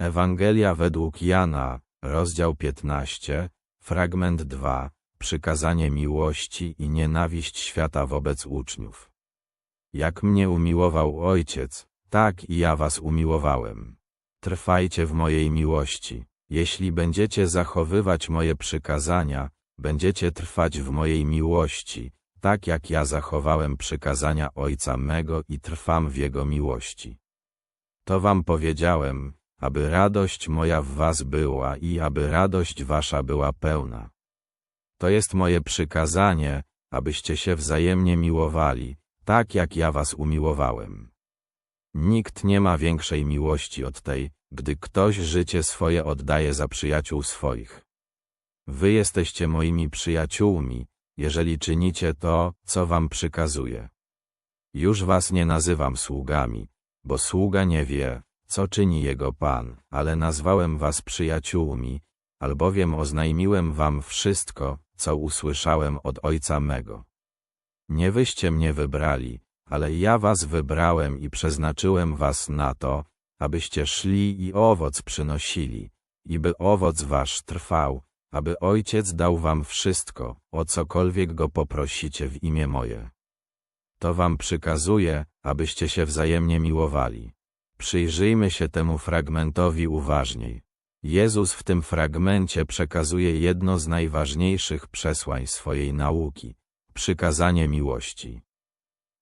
Ewangelia według Jana, rozdział 15, fragment 2, przykazanie miłości i nienawiść świata wobec uczniów. Jak mnie umiłował Ojciec, tak i ja was umiłowałem. Trwajcie w mojej miłości. Jeśli będziecie zachowywać moje przykazania, będziecie trwać w mojej miłości, tak jak ja zachowałem przykazania Ojca mego i trwam w Jego miłości. To wam powiedziałem, aby radość moja w was była i aby radość wasza była pełna. To jest moje przykazanie, abyście się wzajemnie miłowali, tak jak ja was umiłowałem. Nikt nie ma większej miłości od tej, gdy ktoś życie swoje oddaje za przyjaciół swoich. Wy jesteście moimi przyjaciółmi, jeżeli czynicie to, co wam przykazuję. Już was nie nazywam sługami, bo sługa nie wie, co czyni jego Pan, ale nazwałem was przyjaciółmi, albowiem oznajmiłem wam wszystko, co usłyszałem od Ojca mego. Nie wyście mnie wybrali, ale ja was wybrałem i przeznaczyłem was na to, abyście szli i owoc przynosili, i by owoc wasz trwał, aby Ojciec dał wam wszystko, o cokolwiek go poprosicie w imię moje. To wam przykazuję, abyście się wzajemnie miłowali. Przyjrzyjmy się temu fragmentowi uważniej. Jezus w tym fragmencie przekazuje jedno z najważniejszych przesłań swojej nauki przykazanie miłości.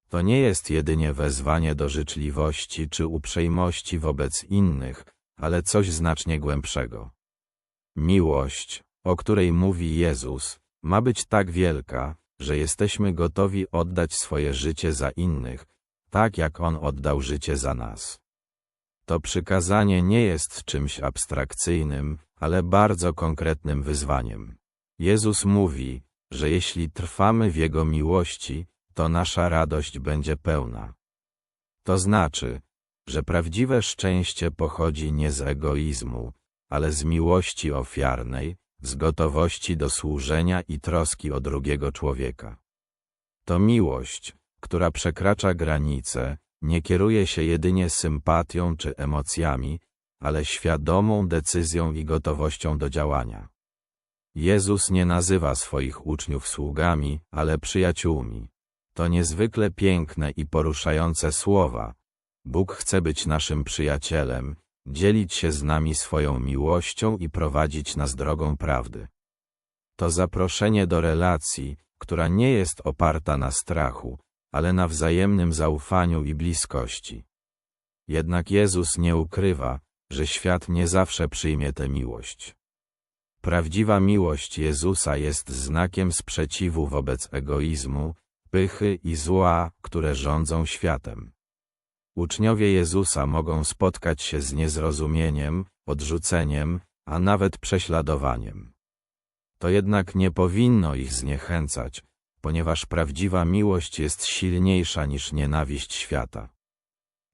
To nie jest jedynie wezwanie do życzliwości czy uprzejmości wobec innych, ale coś znacznie głębszego. Miłość, o której mówi Jezus, ma być tak wielka, że jesteśmy gotowi oddać swoje życie za innych, tak jak On oddał życie za nas. To przykazanie nie jest czymś abstrakcyjnym, ale bardzo konkretnym wyzwaniem. Jezus mówi, że jeśli trwamy w Jego miłości, to nasza radość będzie pełna. To znaczy, że prawdziwe szczęście pochodzi nie z egoizmu, ale z miłości ofiarnej, z gotowości do służenia i troski o drugiego człowieka. To miłość, która przekracza granice, nie kieruje się jedynie sympatią czy emocjami, ale świadomą decyzją i gotowością do działania. Jezus nie nazywa swoich uczniów sługami, ale przyjaciółmi. To niezwykle piękne i poruszające słowa. Bóg chce być naszym przyjacielem, dzielić się z nami swoją miłością i prowadzić nas drogą prawdy. To zaproszenie do relacji, która nie jest oparta na strachu, ale na wzajemnym zaufaniu i bliskości. Jednak Jezus nie ukrywa, że świat nie zawsze przyjmie tę miłość. Prawdziwa miłość Jezusa jest znakiem sprzeciwu wobec egoizmu, pychy i zła, które rządzą światem. Uczniowie Jezusa mogą spotkać się z niezrozumieniem, odrzuceniem, a nawet prześladowaniem. To jednak nie powinno ich zniechęcać, ponieważ prawdziwa miłość jest silniejsza niż nienawiść świata.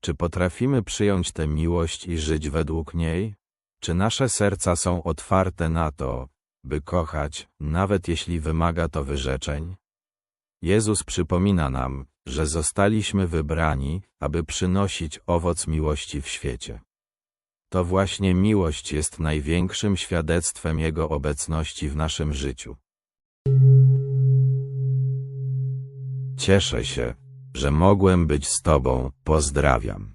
Czy potrafimy przyjąć tę miłość i żyć według niej? Czy nasze serca są otwarte na to, by kochać, nawet jeśli wymaga to wyrzeczeń? Jezus przypomina nam, że zostaliśmy wybrani, aby przynosić owoc miłości w świecie. To właśnie miłość jest największym świadectwem Jego obecności w naszym życiu. Cieszę się, że mogłem być z Tobą, pozdrawiam.